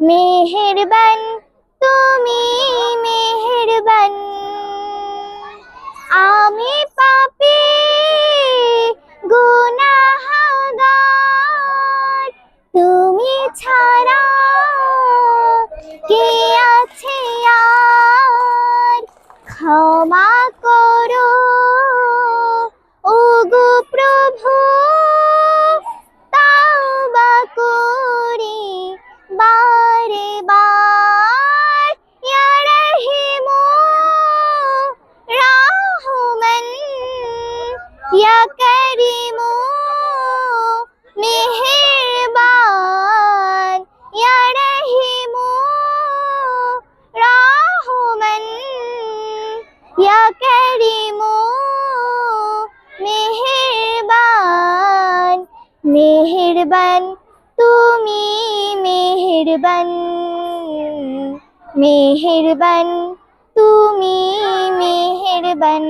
মেহেরবান তুমি মেহেরবান। আমি পাপি গুনাহগার তুমি ছাড়া কে আছে আর? ক্ষমা করো। ইয়া করিমু মেহেরবান, ইয়া রহিমু রাহমান, ইয়া করিমু মেহেরবান মেহেরবান তুমি মেহেরবান মেহেরবান তুমি মেহেরবান।